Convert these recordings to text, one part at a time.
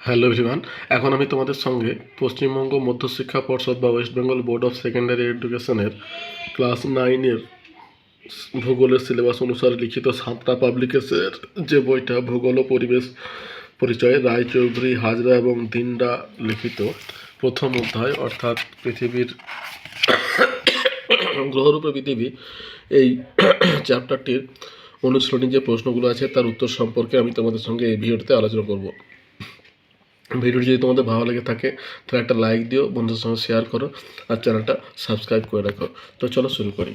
Hello everyone, এখন আমি তোমাদের সঙ্গে পশ্চিমবঙ্গ মধ্যশিক্ষা পর্ষদ বা west Bengal board of secondary এডুকেশনের ক্লাস নাইনের ভূগোলের সিলেবাস অনুসারে লিখিত সাতটা পাবলিকেশনের যে বইটা, ভূগোল ও পরিবেশ পরিচয়, রায়চৌধুরী, হাজরা এবং দিন্ডা লিখিত প্রথম অধ্যায়, অর্থাৎ পৃথিবীর গ্রহরূপে পৃথিবী, এই চ্যাপ্টারটির অনুশীলনী যে প্রশ্নগুলো আছে, তার উত্তর সম্পর্কে আমি তোমাদের সঙ্গে এই ভিডিওতে আলোচনা করব। ভিডিওটি যদি তোমাদের ভালো লেগে থাকে, তাহলে একটা লাইক দিও, বন্ধুদের সঙ্গে শেয়ার করো, আর চ্যানেলটা সাবস্ক্রাইব করে রাখো। তো চলো শুরু করি।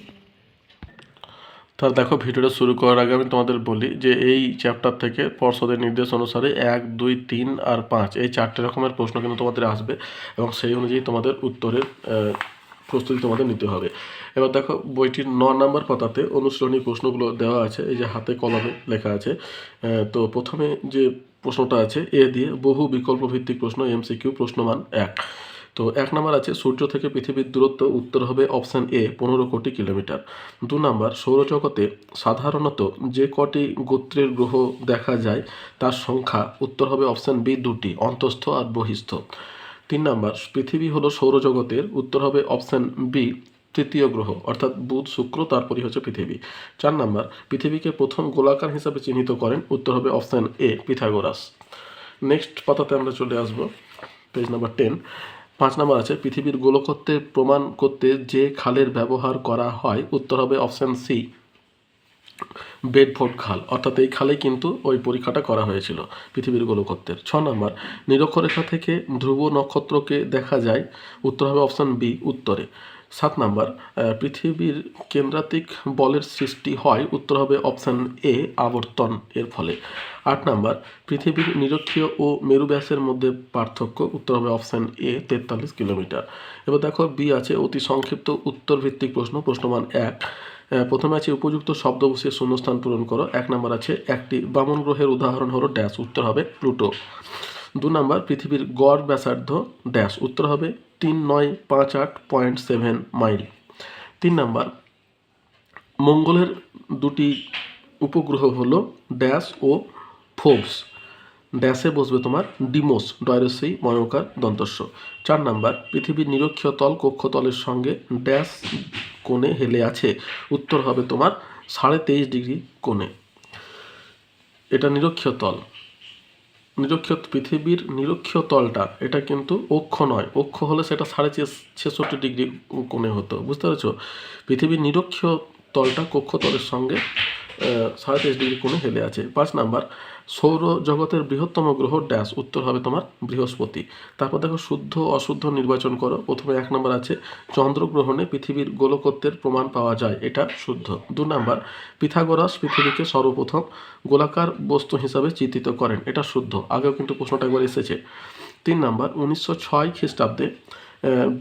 তাহলে দেখো, ভিডিওটা শুরু করার আগে আমি তোমাদের বলি যে এই চ্যাপ্টার থেকে পর্ষদের নির্দেশ অনুসারে এক, দুই, তিন আর পাঁচ, এই চারটে রকমের প্রশ্ন কিন্তু তোমাদের আসবে এবং সেই অনুযায়ী তোমাদের উত্তরের প্রস্তুতি তোমাদের নিতে হবে। এবার দেখো, বইটির ন নম্বর পাতাতে অনুশীলনী প্রশ্নগুলো দেওয়া আছে, এই যে হাতে কলমে লেখা আছে। তো প্রথমে যে প্রশ্নটা আছে, এ দিয়ে বহু বিকল্প ভিত্তিক প্রশ্ন এমসিকিউ প্রশ্নমান এক। তো এক নম্বর আছে, সূর্য থেকে পৃথিবীর দূরত্ব উত্তর হবে অপশান এ, পনেরো কোটি কিলোমিটার। দু নম্বর, সৌরজগতে সাধারণত যে কটি গোত্রের গ্রহ দেখা যায়, তার সংখ্যা উত্তর হবে অপশান বি দুটি, অন্তস্থ আর বহিস্থ। তিন নম্বর, পৃথিবী হলো সৌরজগতের, উত্তর হবে অপশান বি তৃতীয় গ্রহ, অর্থাৎ বুধ, শুক্র, তারপরই হচ্ছে পৃথিবী। চার নাম্বার, পৃথিবীকে প্রথম গোলাকার হিসাবে চিহ্নিত করেন, উত্তর হবে অপশান এ, পিথাগোরাস। নেক্সট পাতাতে আমরা চলে আসব, পেজ নাম্বার টেন। পাঁচ নম্বর আছে, পৃথিবীর গোলকত্বের প্রমাণ করতে যে খালের ব্যবহার করা হয়, উত্তর হবে অপশান সি, বেডফোর্ড খাল। অর্থাৎ এই খালেই কিন্তু ওই পরীক্ষাটা করা হয়েছিল, পৃথিবীর গোলকত্বের। ছ নম্বর, নিরক্ষরেখা থেকে ধ্রুব নক্ষত্রকে দেখা যায়, উত্তর হবে অপশান বি, উত্তরে। সাত নাম্বার পৃথিবীর কেন্দ্রাতিক বলের সৃষ্টি হয় উত্তর হবে অপশান এ, আবর্তন, এর ফলে। আট নাম্বার, পৃথিবীর নিরক্ষীয় ও মেরু ব্যাসের মধ্যে পার্থক্য উত্তর হবে অপশান এ, তেতাল্লিশ কিলোমিটার। এবার দেখো বি আছে, অতি সংক্ষিপ্ত উত্তর ভিত্তিক প্রশ্ন, প্রশ্নমান এক। প্রথমে আছে উপযুক্ত শব্দ বসিয়ে শূন্যস্থান পূরণ করো। এক নম্বর আছে একটি বামন গ্রহের উদাহরণ হলো ড্যাশ, উত্তর হবে প্লুটো। দু নম্বর, পৃথিবীর গড় ব্যাসার্ধ ড্যাশ, উত্তর হবে তিন নয় পাঁচ আট পয়েন্ট সেভেন মাইল। তিন নম্বর, মঙ্গলের দুটি উপগ্রহ হলো ড্যাশ ও ফোবস। ড্যাশে বসবে তোমার ডিমোস, ডয়রসি ময়কার দন্তস্য চার নাম্বার, পৃথিবীর নিরক্ষীয় তল কক্ষতলের সঙ্গে ড্যাশ কোণে হেলে আছে। উত্তর হবে তোমার সাড়ে তেইশ ডিগ্রি কোণে। এটা নিরক্ষীয় তল। নিরক্ষীয় পৃথিবীর নিরক্ষীয় তলটা, এটা কিন্তু অক্ষ নয়। অক্ষ হলে সেটা সাড়ে ছেষট্টি ডিগ্রি কোণে হতো, বুঝতে পেরেছ? পৃথিবীর নিরক্ষীয় তলটা কক্ষতলের সঙ্গে সাড়ে তেইশ ডিগ্রি কোণে হেলে আছে। পাঁচ নাম্বার সৌর জগতের বৃহত্তম গ্রহ ড্যাশ, উত্তর হবে তোমার বৃহস্পতি। তারপর দেখো শুদ্ধ অশুদ্ধ নির্বাচন করো। প্রথমে এক নম্বর আছে, চন্দ্রগ্রহণে পৃথিবীর গোলকত্বের প্রমাণ পাওয়া যায়, এটা শুদ্ধ। দু নম্বর, পিথাগোরাস পৃথিবীকে সর্বপ্রথম গোলাকার বস্তু হিসাবে চিত্রিত করেন, এটা শুদ্ধ। আগেও কিন্তু প্রশ্নটা একবার এসেছে। তিন নম্বর, উনিশশো ছয় খ্রিস্টাব্দে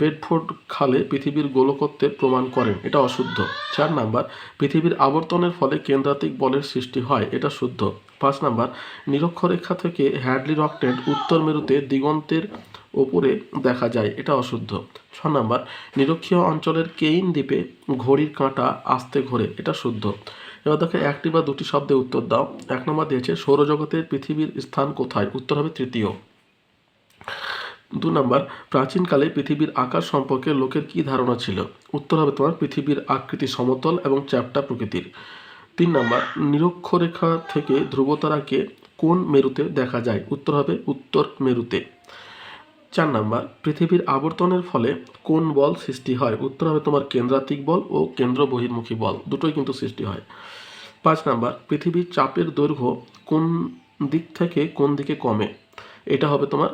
বেডফোর্ড খালে পৃথিবীর গোলকত্বের প্রমাণ করেন, এটা অশুদ্ধ। চার নাম্বার, পৃথিবীর আবর্তনের ফলে কেন্দ্রাতিক বলের সৃষ্টি হয়, এটা শুদ্ধ। পাঁচ নাম্বার, নিরক্ষরেখা থেকে হ্যাডলি রকটেড উত্তর মেরুতে দিগন্তের ওপরে দেখা যায়, এটা অশুদ্ধ। ছ নাম্বার, নিরক্ষীয় অঞ্চলের কেইন দ্বীপে ঘড়ির কাঁটা আস্তে ঘোরে, এটা শুদ্ধ। এবার দেখো, একটি বা দুটি শব্দে উত্তর দাও। এক নম্বর দিয়েছে, সৌরজগতের পৃথিবীর স্থান কোথায়? উত্তর হবে তৃতীয়। দু নম্বর, প্রাচীনকালে পৃথিবীর আকার সম্পর্কে লোকের কী ধারণা ছিল? উত্তর হবে তোমার পৃথিবীর আকৃতি সমতল এবং চ্যাপ্টা প্রকৃতির। তিন নম্বর, নিরক্ষরেখা থেকে ধ্রুবতারাকে কোন মেরুতে দেখা যায়? উত্তর হবে উত্তর মেরুতে। চার নাম্বার, পৃথিবীর আবর্তনের ফলে কোন বল সৃষ্টি হয়? উত্তর হবে তোমার কেন্দ্রাতিক বল ও কেন্দ্র বহির্মুখী বল। দুটোই কিন্তু সৃষ্টি হয়। পাঁচ নাম্বার, পৃথিবীর চাপের দৈর্ঘ্য কোন দিক থেকে কোন দিকে কমে? এটা হবে তোমার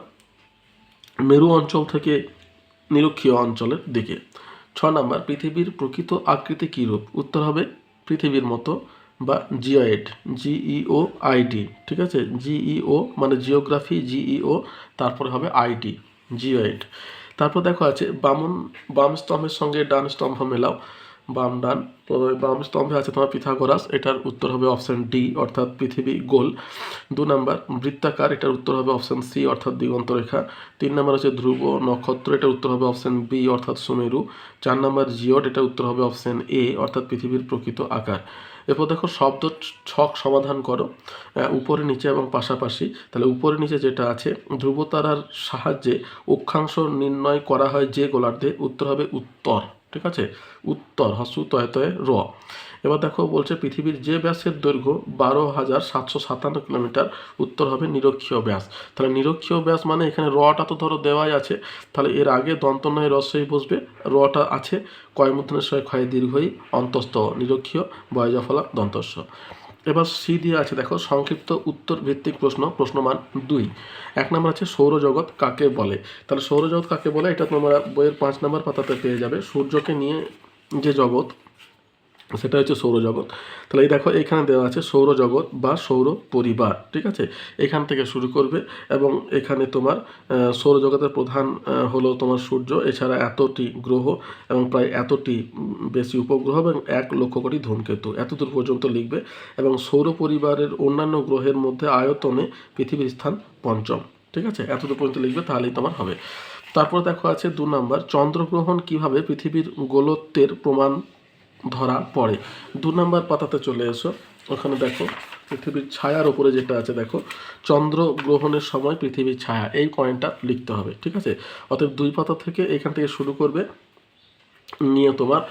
মেরু অঞ্চল থেকে নিরক্ষীয় অঞ্চলের দিকে। ছ নাম্বার, পৃথিবীর প্রকৃত আকৃতি কীরূপ? উত্তর হবে পৃথিবীর মতো বা জিওয়েড জিইও আইডি ঠিক আছে? জিইও মানে জিওগ্রাফি জিইও তারপরে হবে আইডি জিওয়েড তারপর দেখো আছে বামন, বাম স্তম্ভের সঙ্গে ডান স্তম্ভ মেলাও। বাম ডান বাম স্তম্ভে আছে তোমার পিথাগোরাস, এটার উত্তর হবে অপশান ডি অর্থাৎ পৃথিবী গোল। দু নাম্বার, বৃত্তাকার, এটার উত্তর হবে অপশান সি অর্থাৎ দিগন্ত রেখা তিন নাম্বার হচ্ছে ধ্রুব নক্ষত্র, এটার উত্তর হবে অপশান বি অর্থাৎ সুমেরু। চার নাম্বার, জিওড, এটার উত্তর হবে অপশান এ অর্থাৎ পৃথিবীর প্রকৃত আকার। এরপর দেখো, শব্দ ছক সমাধান করো উপরে, নিচে এবং পাশাপাশি। তাহলে উপরে, নিচে যেটা আছে, ধ্রুবতারার সাহায্যে অক্ষাংশ নির্ণয় করা হয় যে গোলার্ধে, উত্তর হবে উত্তর। ঠিক আছে? উত্তর হস্যু তয় তয় র। এবার দেখো বলছে পৃথিবীর যে ব্যাসের দৈর্ঘ্য বারো হাজার সাতশো সাতান্ন কিলোমিটার, উত্তর হবে নিরক্ষীয় ব্যাস। তাহলে নিরক্ষীয় ব্যাস মানে এখানে রটা তো ধরো দেওয়াই আছে। তাহলে এর আগে দন্তনয় রসই বসবে, রটা আছে কয়মূর্ধনের সয় ক্ষয় দীর্ঘই অন্তস্থ, নিরক্ষীয়, বয়জফলা, দন্তস্ব। এবার সি দিয়ে আছে, দেখো, সংক্ষিপ্ত উত্তর ভিত্তিক প্রশ্ন, প্রশ্নমান দুই। এক নম্বর আছে, সৌরজগৎ কাকে বলে? তাহলে সৌরজগৎ কাকে বলে? এটা তোমরা বইয়ের পাঁচ নম্বর পাতাতে পেয়ে যাবে। সূর্যকে নিয়ে যে জগৎ সেটা হচ্ছে সৌরজগৎ। তাহলে এই দেখো এখানে দেওয়া আছে সৌরজগৎ বা সৌর পরিবার, ঠিক আছে? এখান থেকে শুরু করবে এবং এখানে তোমার সৌরজগতের প্রধান হলো তোমার সূর্য, এছাড়া এতটি গ্রহ এবং প্রায় এতটি বেশি উপগ্রহ এবং এক লক্ষ কোটি ধূমকেতু। এতদূর পর্যন্ত লিখবে এবং সৌর পরিবারের অন্যান্য গ্রহের মধ্যে আয়তনে পৃথিবীর স্থান পঞ্চম, ঠিক আছে? এতদূর পর্যন্ত লিখবে, তাহলেই তোমার হবে। তারপর দেখো আছে দু নম্বর, চন্দ্রগ্রহণ কীভাবে পৃথিবীর গোলত্বের প্রমাণ ধরা পড়ে। দু নম্বর পাতাতে চলে এসো। ওখানে দেখো, পৃথিবীর ছায়ার ওপরে যেটা আছে, দেখো, চন্দ্র গ্রহণের সময় পৃথিবীর ছায়া। এই পয়েন্টটা লিখতে হবে, ঠিক আছে? অতএব দুই পাতা থেকে এখান থেকে শুরু করবে। নিয়ে তোমার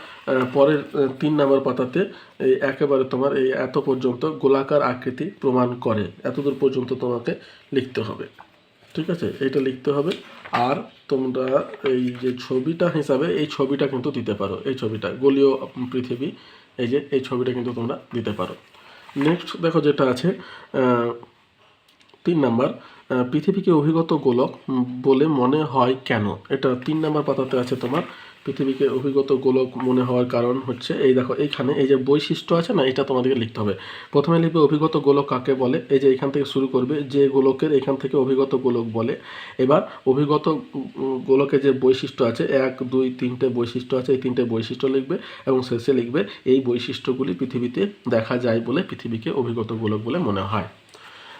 পরের তিন নম্বর পাতাতে এই একেবারে তোমার এই এত পর্যন্ত গোলাকার আকৃতি প্রমাণ করে। এতদূর পর্যন্ত তোমাকে লিখতে হবে। ঠিক আছে? এটা লিখতে হবে। আর তোমরা এই যে ছবিটা হিসাবে এই ছবিটা কিন্তু দিতে পারো। এই ছবিটা, গোলীয় পৃথিবী, এই যে এই ছবিটা কিন্তু তোমরা দিতে পারো। নেক্সট দেখো যেটা আছে তিন নাম্বার পৃথিবীকে অভিগত গোলক বলে মনে হয় কেন? এটা তিন নাম্বার পাতাতে আছে তোমার। পৃথিবীকে অভিগত গোলক মনে হওয়ার কারণ হচ্ছে এই দেখো এইখানে এই যে বৈশিষ্ট্য আছে না এটা তোমাদেরকে লিখতে হবে। প্রথমে লিখবে অভিগত গোলক কাকে বলে? এই যে এখান থেকে শুরু করবে যে গোলকের এখান থেকে অভিগত গোলক বলে। এবার অভিগত উম, গোলকের যে বৈশিষ্ট্য আছে এক দুই তিনটে বৈশিষ্ট্য আছে এই তিনটে বৈশিষ্ট্য লিখবে এবং শেষে লিখবে এই বৈশিষ্ট্যগুলি পৃথিবীতে দেখা যায় বলে পৃথিবীকে অভিগত গোলক বলে মনে হয়।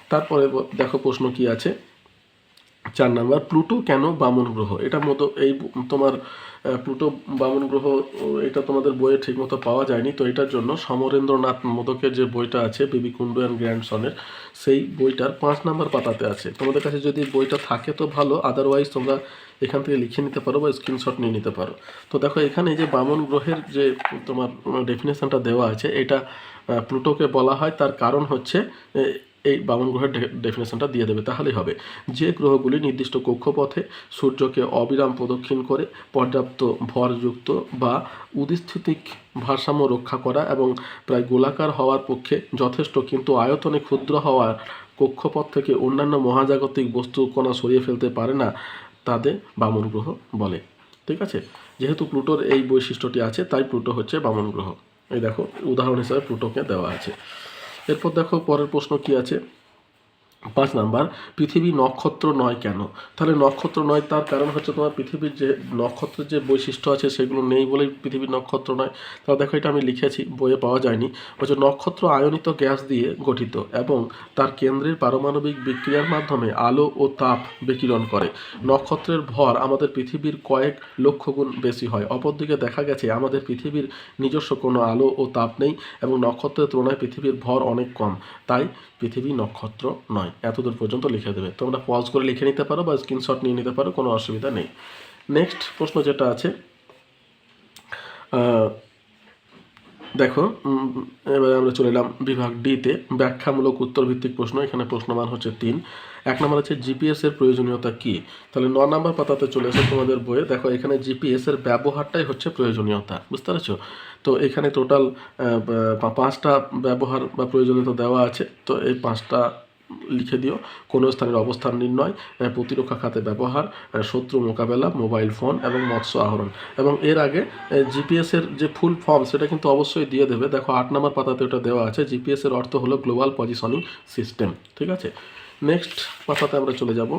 তারপরে দেখো প্রশ্ন কি আছে। চার নাম্বার, প্লুটো কেন বামন গ্রহ? এটা মতো এই তোমার প্লুটো বামন গ্রহ, এটা তোমাদের বইয়ে ঠিকমতো পাওয়া যায়নি, তো এটার জন্য সমরেন্দ্রনাথ মোদকের যে বইটা আছে, বিবি কুন্ডু অ্যান্ড গ্র্যান্ডসনের, সেই বইটার পাঁচ নাম্বার পাতাতে আছে। তোমাদের কাছে যদি বইটা থাকে তো ভালো আদারওয়াইজ তোমরা এখান থেকে লিখে নিতে পারো বা স্ক্রিনশট নিয়ে নিতে পারো। তো দেখো, এখানে যে বামন গ্রহের যে তোমার ডেফিনেশনটা দেওয়া আছে, এটা প্লুটোকে বলা হয়, তার কারণ হচ্ছে এই বামন গ্রহের ডেফিনেশনটা দিয়ে দেবে, তাহলেই হবে। যে গ্রহগুলি নির্দিষ্ট কক্ষপথে সূর্যকে অবিরাম প্রদক্ষিণ করে, পর্যাপ্ত ভরযুক্ত বা উদিস্থিতিক ভারসাম্য রক্ষা করা এবং প্রায় গোলাকার হওয়ার পক্ষে যথেষ্ট, কিন্তু আয়তনে ক্ষুদ্র হওয়ার কক্ষপথ থেকে অন্যান্য মহাজাগতিক বস্তু কণা সরিয়ে ফেলতে পারে না তাদের বামন গ্রহ বলে। ঠিক আছে? যেহেতু প্লুটোর এই বৈশিষ্ট্যটি আছে, তাই প্লুটো হচ্ছে বামন গ্রহ। এই দেখো, উদাহরণ হিসাবে প্লুটোকে দেওয়া আছে। এরপর দেখো পরের প্রশ্ন কি আছে? পাঁচ নাম্বার, পৃথিবী নক্ষত্র নয় কেন? তাহলে নক্ষত্র নয়, তার কারণ হচ্ছে তোমার পৃথিবীর যে নক্ষত্রের যে বৈশিষ্ট্য আছে সেগুলো নেই বলেই পৃথিবীর নক্ষত্র নয়। তাহলে দেখো এটা আমি লিখেছি, বইয়ে পাওয়া যায়নি। বলছে, নক্ষত্র আয়নিত গ্যাস দিয়ে গঠিত এবং তার কেন্দ্রের পারমাণবিক বিক্রিয়ার মাধ্যমে আলো ও তাপ বিকিরণ করে। নক্ষত্রের ভর আমাদের পৃথিবীর কয়েক লক্ষ গুণ বেশি হয়। অপরদিকে দেখা গেছে, আমাদের পৃথিবীর নিজস্ব কোনো আলো ও তাপ নেই এবং নক্ষত্রের তুলনায় পৃথিবীর ভর অনেক কম। তাই পৃথিবী নক্ষত্র নয়। এতদূর পর্যন্ত লিখে দেবে। তোমরা পজ করে লিখে নিতে পারো বা স্ক্রিনশট নিয়ে নিতে পারো, কোনো অসুবিধা নেই। নেক্সট প্রশ্ন যেটা আছে দেখো এবারে আমরা চলে এলাম বিভাগ ডিতে ব্যাখ্যামূলক উত্তর ভিত্তিক প্রশ্ন, এখানে প্রশ্নমান হচ্ছে তিন। এক নম্বর আছে জিপিএস এর প্রয়োজনীয়তা কি? তাহলে ন নম্বর পাতাতে চলে এসে তোমাদের বইয়ে। দেখো, এখানে জিপিএস এর ব্যবহারটাই হচ্ছে প্রয়োজনীয়তা, বুঝতে পারছ? তো এখানে টোটাল পাঁচটা ব্যবহার বা প্রয়োজনীয়তা দেওয়া আছে। তো এই পাঁচটা লিখে দিও। কোনো স্থানের অবস্থান নির্ণয় প্রতিরক্ষা খাতে ব্যবহার শত্রু মোকাবেলা, মোবাইল ফোন এবং মৎস্য আহরণ। এবং এর আগে জিপিএসের যে ফুল ফর্ম, সেটা কিন্তু অবশ্যই দিয়ে দেবে। দেখো, আট নম্বর পাতাতে ওটা দেওয়া আছে। জিপিএসের অর্থ হলো গ্লোবাল পজিশনিং সিস্টেম। ঠিক আছে? নেক্সট পাতাতে আমরা চলে যাব।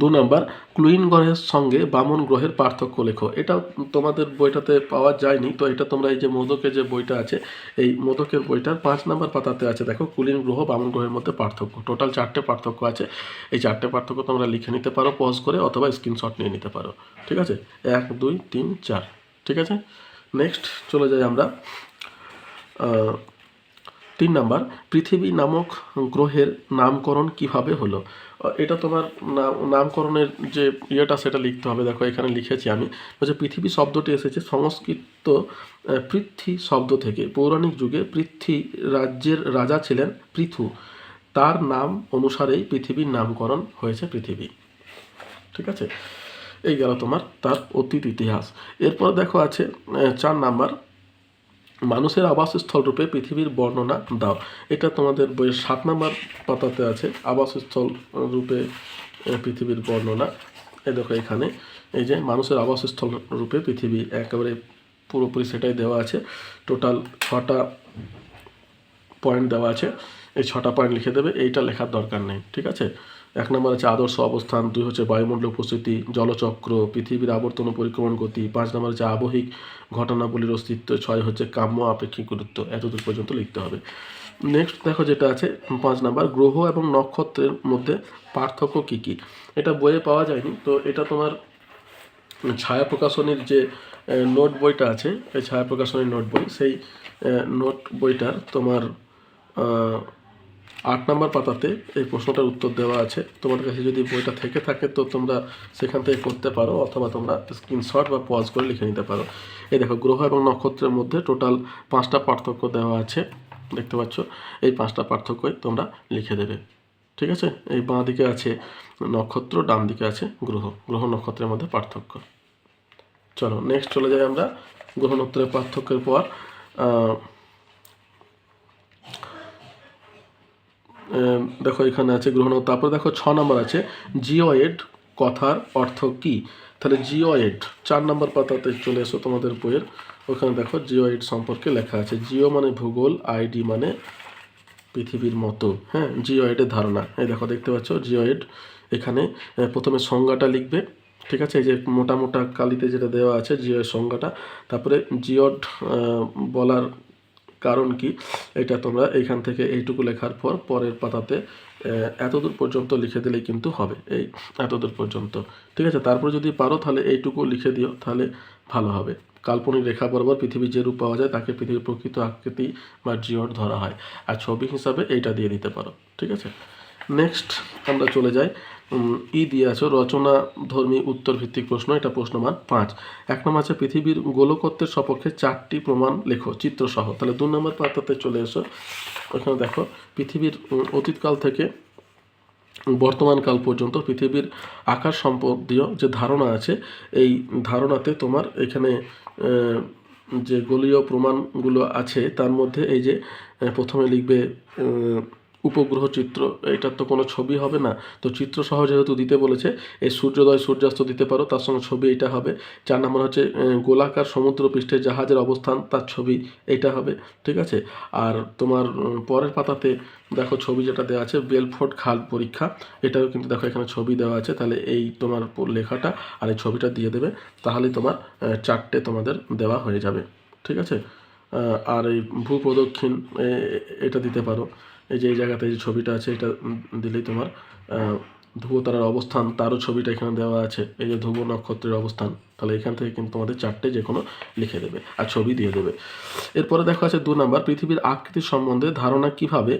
দু নম্বর, ক্লুইন গ্রহের সঙ্গে বামন গ্রহের পার্থক্য লেখো। এটা তোমাদের বইটাতে পাওয়া যায়নি, তো এটা তোমরা এই যে মোদকের যে বইটা আছে, এই মোদকের বইটার পাঁচ নম্বর পাতাতে আছে। দেখো কুলিন গ্রহ, বামন গ্রহের মধ্যে পার্থক্য। টোটাল চারটে পার্থক্য আছে। এই চারটে পার্থক্য তোমরা লিখে নিতে পারো, পজ করে, অথবা স্ক্রিনশট নিয়ে নিতে পারো। ঠিক আছে? এক, দুই, তিন, চার। ঠিক আছে? নেক্সট চলে যাই আমরা তিন নাম্বার, পৃথিবী নামক গ্রহের নামকরণ কীভাবে হলো? এটা তোমার নাম- নামকরণের যে ইয়েটা, সেটা লিখতে হবে। দেখো, এখানে লিখেছি আমি। বলছে, পৃথিবী শব্দটি এসেছে সংস্কৃত পৃথ্বী শব্দ থেকে। পৌরাণিক যুগে পৃথ্বী রাজ্যের রাজা ছিলেন পৃথু। তার নাম অনুসারেই পৃথিবীর নামকরণ হয়েছে পৃথিবী। ঠিক আছে? এই গেল তোমার, তার অতীত ইতিহাস। এরপর দেখো আছে চার নাম্বার। মানুষের আবাসস্থল রূপে পৃথিবীর বর্ণনা দাও। এটা তোমাদের বইয়ের সাত নাম্বার পাতাতে আছে। আবাসস্থল রূপে পৃথিবীর বর্ণনা। এই দেখো এখানে, এই যে মানুষের আবাসস্থল রূপে পৃথিবী, একেবারে পুরোপুরি সেটাই দেওয়া আছে। টোটাল ছটা পয়েন্ট দেওয়া আছে। এই ছটা পয়েন্ট লিখে দেবে, এইটা লেখার দরকার নেই, ঠিক আছে? এক নম্বর হচ্ছে আদর্শ অবস্থান, দুই হচ্ছে বায়ুমণ্ডল উপস্থিতি, জলচক্র, পৃথিবীর আবর্তন পরিক্রমণ গতি, পাঁচ নম্বর হচ্ছে আবহিক ঘটনাবলীর অস্তিত্ব, ছয় হচ্ছে কাম্য আপেক্ষিক গুরুত্ব। এতদূর পর্যন্ত লিখতে হবে। নেক্সট দেখো যেটা আছে, পাঁচ নাম্বার, গ্রহ এবং নক্ষত্রের মধ্যে পার্থক্য কী কী? এটা বইয়ে পাওয়া যায়নি, তো এটা তোমার ছায়া প্রকাশনীর যে নোট বইটা আছে, এই ছায়া প্রকাশনীর নোট বই, সেই নোট বইটার তোমার আট নম্বর পাতাতে এই প্রশ্নটার উত্তর দেওয়া আছে। তোমাদের কাছে যদি বইটা থেকে থাকে, তো তোমরা সেখান থেকে করতে পারো অথবা তোমরা স্ক্রিনশট বা পজ করে লিখে নিতে পারো। এই দেখো, গ্রহ এবং নক্ষত্রের মধ্যে টোটাল পাঁচটা পার্থক্য দেওয়া আছে। দেখতে পাচ্ছ? এই পাঁচটা পার্থক্যই তোমরা লিখে দেবে। ঠিক আছে? এই বাঁ দিকে আছে নক্ষত্র, ডান দিকে আছে গ্রহ। গ্রহ নক্ষত্রের মধ্যে পার্থক্য। চলো নেক্সট চলে যাই আমরা গ্রহ নক্ষত্রের পার্থক্যের পর। দেখো এখানে আছে গ্রহণ তারপরে দেখো ছ নম্বর আছে, জিওয়েড কথার অর্থ কি? তাহলে জিওয়েড, চার নম্বর পাতাতে চলে এসো তোমাদের বইয়ের, ওখানে দেখো জিওয়েড সম্পর্কে লেখা আছে। জিও মানে ভূগোল, আইডি মানে পৃথিবীর মতো হ্যাঁ জিওয়েডের ধারণা। এই দেখো, দেখতে পাচ্ছ, জিওয়েড এখানে প্রথমে সংজ্ঞাটা লিখবে, ঠিক আছে? এই যে মোটা মোটা কালিতে যেটা দেওয়া আছে জিওয়ের সংজ্ঞাটা, তারপরে জিওড বলার কারণ কি? এটা তোমরা এইখান থেকে এইটুকু লেখার পর পরের পাতাতে এতদূর পর্যন্ত লিখে দিলেই কিন্তু হবে। এই এতদূর পর্যন্ত। ঠিক আছে? তারপর যদি পারো তাহলে এইটুকু লিখে দিও, তাহলে ভালো হবে। কাল্পনিক রেখা বরাবর পৃথিবীর যে রূপ পাওয়া যায়, তাকে পৃথিবীর প্রকৃত আকৃতি বা জিওট ধরা হয়। আর ছবি হিসাবে এইটা দিয়ে দিতে পারো। ঠিক আছে? নেক্সট আমরা চলে যাই। ই দিয়ে আছো, রচনা ধর্মী উত্তর ভিত্তিক প্রশ্ন, এটা প্রশ্নমান পাঁচ। এক নম্বর আছে, পৃথিবীর গোলকত্বের সপক্ষে চারটি প্রমাণ লেখো, চিত্রসহ। তাহলে দু নম্বর পাতাতে চলে এসো। ওখানে দেখো, পৃথিবীর অতীতকাল থেকে বর্তমান কাল পর্যন্ত পৃথিবীর আকার সম্পর্কীয় যে ধারণা আছে, এই ধারণাতে তোমার এখানে যে গলীয় প্রমাণগুলো আছে, তার মধ্যে এই যে প্রথমে লিখবে উপগ্রহ চিত্র এটার তো কোনো ছবি হবে না। তো চিত্র সহ যেহেতু দিতে বলেছে, এই সূর্যোদয় সূর্যাস্ত দিতে পারো, তার সঙ্গে ছবি এটা হবে। চার নম্বর হচ্ছে গোলাকার সমুদ্র পৃষ্ঠে জাহাজের অবস্থান, তার ছবি এইটা হবে, ঠিক আছে? আর তোমার পরের পাতাতে দেখো ছবি যেটা দেওয়া আছে বেলফোর্ড খাল পরীক্ষা। এটাও কিন্তু দেখো এখানে ছবি দেওয়া আছে, তাহলে এই তোমার লেখাটা আর এই ছবিটা দিয়ে দেবে, তাহলেই তোমার চারটে তোমাদের দেওয়া হয়ে যাবে, ঠিক আছে? আর এই ভূপ্রদক্ষিণ এটা দিতে পারো। এই যে এই জায়গাতে যে ছবিটা আছে এটা দিলেই তোমার আহ, ধ্রুব তারার অবস্থান তারও ছবিটা এখানে দেওয়া আছে। এই যে ধ্রুব নক্ষত্রের অবস্থান তাহলে এখান থেকে কিন্তু তোমাদের চারটে যে কোনো লিখে দেবে আর ছবি দিয়ে দেবে। এরপরে দেখো আছে দু নম্বর পৃথিবীর আকৃতি সম্বন্ধে ধারণা কীভাবে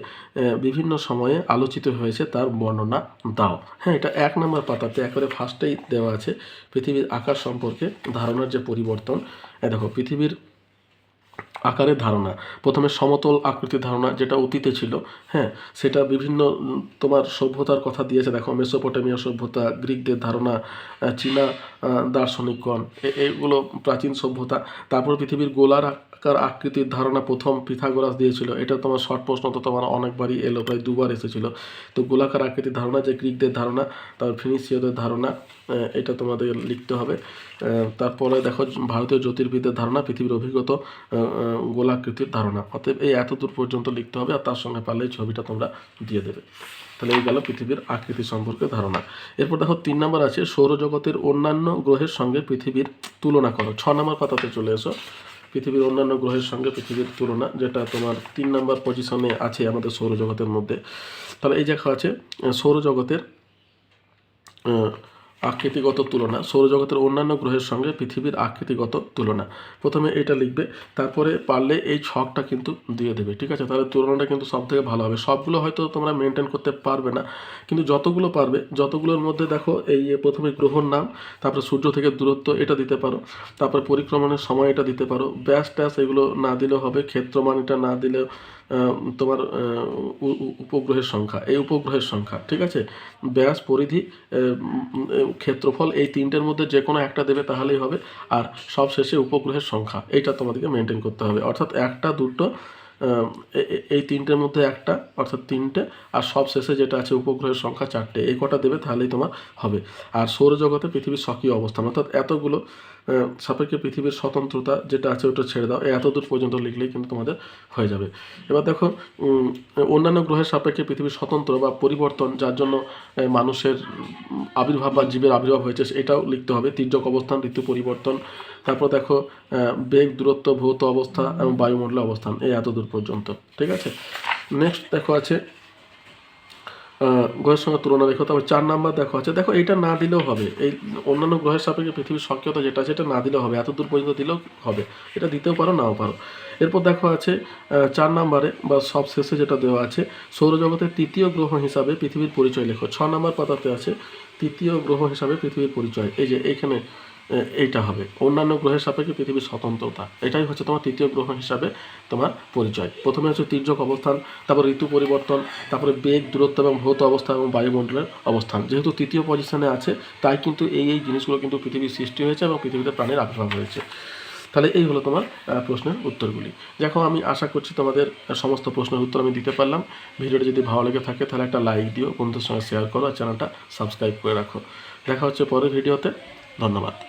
বিভিন্ন সময়ে আলোচিত হয়েছে তার বর্ণনা দাও। হ্যাঁ এটা এক নম্বর পাতাতে একেবারে ফার্স্টেই দেওয়া আছে পৃথিবীর আকার সম্পর্কে ধারণার যে পরিবর্তন। দেখো পৃথিবীর আকারের ধারণা, প্রথমে সমতল আকৃতির ধারণা যেটা অতীতে ছিল হ্যাঁ সেটা বিভিন্ন, তোমার সভ্যতার কথা দিয়েছে, দেখো মেসোপটেমিয়া সভ্যতা, গ্রিকদের ধারণা চীনা দার্শনিকগণ এগুলো প্রাচীন সভ্যতা, তারপর পৃথিবীর গোলার আকার আকৃতির ধারণা প্রথম পিথাগোরাস দিয়েছিল। এটা তোমার শর্ট প্রশ্ন, তো তোমার অনেকবারই এলো, প্রায় দুবার এসেছিল। তো গোলাকার আকৃতির ধারণা, যে গ্রিকদের ধারণা তারপর ফিনিশীয়দের ধারণা এটা তোমাদের লিখতে হবে। তারপরে দেখো, ভারতীয় জ্যোতির্বিদের ধারণা, পৃথিবীর অভিজ্ঞত গোলাকৃতির ধারণা। অতএব এই এত দূর পর্যন্ত লিখতে হবে, আর তার সঙ্গে পারলে ছবিটা তোমরা দিয়ে দেবে। তাহলে এই গেল পৃথিবীর আকৃতি সম্পর্কে ধারণা। এরপর দেখো, তিন নম্বর আছে, সৌরজগতের অন্যান্য গ্রহের সঙ্গে পৃথিবীর তুলনা করো। ছ নম্বর পাতাতে চলে এসো। পৃথিবীর অন্যান্য গ্রহের সঙ্গে পৃথিবীর তুলনা, যেটা তোমার তিন নম্বর পজিশনে আছে আমাদের সৌরজগতের মধ্যে। তাহলে এই দেখা আছে, সৌরজগতের আকৃতিগত তুলনা, সৌরজগতের অন্যান্য গ্রহের সঙ্গে পৃথিবীর আকৃতিগত তুলনা। প্রথমে এটা লিখবে, তারপরে পারলে এই ছকটা কিন্তু দিয়ে দেবে, ঠিক আছে? তাহলে তুলনাটা কিন্তু সব থেকে ভালো হবে। সবগুলো হয়তো তোমরা মেনটেন করতে পারবে না, কিন্তু যতগুলো পারবে, যতগুলোর মধ্যে দেখো এই প্রথমে গ্রহর নাম, তারপরে সূর্য থেকে দূরত্ব, এটা দিতে পারো, তারপরে পরিক্রমণের সময় এটা দিতে পারো। ব্যাস ট্যাস এগুলো না দিলেও হবে ক্ষেত্রমান এটা না দিলেও তোমার উপগ্রহের সংখ্যা, এই উপগ্রহের সংখ্যা, ঠিক আছে? ব্যাস, পরিধি ক্ষেত্রফল, এই তিনটের মধ্যে যে কোনো একটা দেবে তাহলেই হবে। আর সব শেষে উপগ্রহের সংখ্যা, এইটা তোমাদেরকে মেনটেন করতে হবে। অর্থাৎ একটা, দুটো এই তিনটের মধ্যে একটা, অর্থাৎ তিনটে, আর সব শেষে যেটা আছে উপগ্রহের সংখ্যা চারটে, এই কটা দেবে তাহলেই তোমার হবে। আর সৌরজগতে পৃথিবীর স্বকীয় অবস্থান, অর্থাৎ এতগুলো সাপেক্ষে পৃথিবীর স্বতন্ত্রতা যেটা আছে ওটা ছেড়ে দাও। এই এত দূর পর্যন্ত লিখলেই কিন্তু তোমাদের হয়ে যাবে। এবার দেখো অন্যান্য গ্রহের সাপেক্ষে পৃথিবীর স্বতন্ত্র বা পরিবর্তন, যার জন্য মানুষের আবির্ভাব বা জীবের আবির্ভাব হয়েছে, এটাও লিখতে হবে। তির্যক অবস্থান, ঋতু পরিবর্তন, তারপর দেখো বেগ, দূরত্ব, ভৌত অবস্থা এবং বায়ুমণ্ডলের অবস্থান এই এত দূর পর্যন্ত। ঠিক আছে? নেক্সট দেখো আছে গ্রহের সঙ্গে তুলনা দেখো, তারপর চার নাম্বার দেখো আছে। দেখো এটা না দিলেও হবে। এই অন্যান্য গ্রহের সাপেক্ষে পৃথিবীর সক্রিয়তা যেটা আছে, এটা না দিলেও হবে। এত দূর পর্যন্ত দিলেও হবে। এটা দিতেও পারো, নাও পারো। এরপর দেখো আছে চার নাম্বারে বা সব শেষে যেটা দেওয়া আছে, সৌরজগতের তৃতীয় গ্রহ হিসাবে পৃথিবীর পরিচয় লেখো। ছ নাম্বার পাতাতে আছে, তৃতীয় গ্রহ হিসাবে পৃথিবীর পরিচয়। এই যে, এইখানে এইটা হবে। অন্যান্য গ্রহের সাপেক্ষে পৃথিবীর স্বতন্ত্রতা। এটাই হচ্ছে তোমার তৃতীয় গ্রহ হিসাবে তোমার পরিচয়। প্রথমে হচ্ছে তির্যক অবস্থান, তারপর ঋতু পরিবর্তন, তারপরে বেগ, দূরত্ব এবং ভৌত অবস্থা এবং বায়ুমণ্ডলের অবস্থান। যেহেতু তৃতীয় পজিশনে আছে, তাই কিন্তু এই এই জিনিসগুলো কিন্তু পৃথিবীর সৃষ্টি হয়েছে এবং পৃথিবীতে প্রাণের আবির্ভাব হয়েছে। তাহলে এই হলো তোমার প্রশ্নের উত্তরগুলি। দেখো, আমি আশা করছি তোমাদের সমস্ত প্রশ্নের উত্তর আমি দিতে পারলাম। ভিডিওটি যদি ভালো লেগে থাকে, তাহলে একটা লাইক দিও, বন্ধুদের সঙ্গে শেয়ার করো, আর চ্যানেলটা সাবস্ক্রাইব করে রাখো। দেখা হচ্ছে পরের ভিডিওতে। ধন্যবাদ।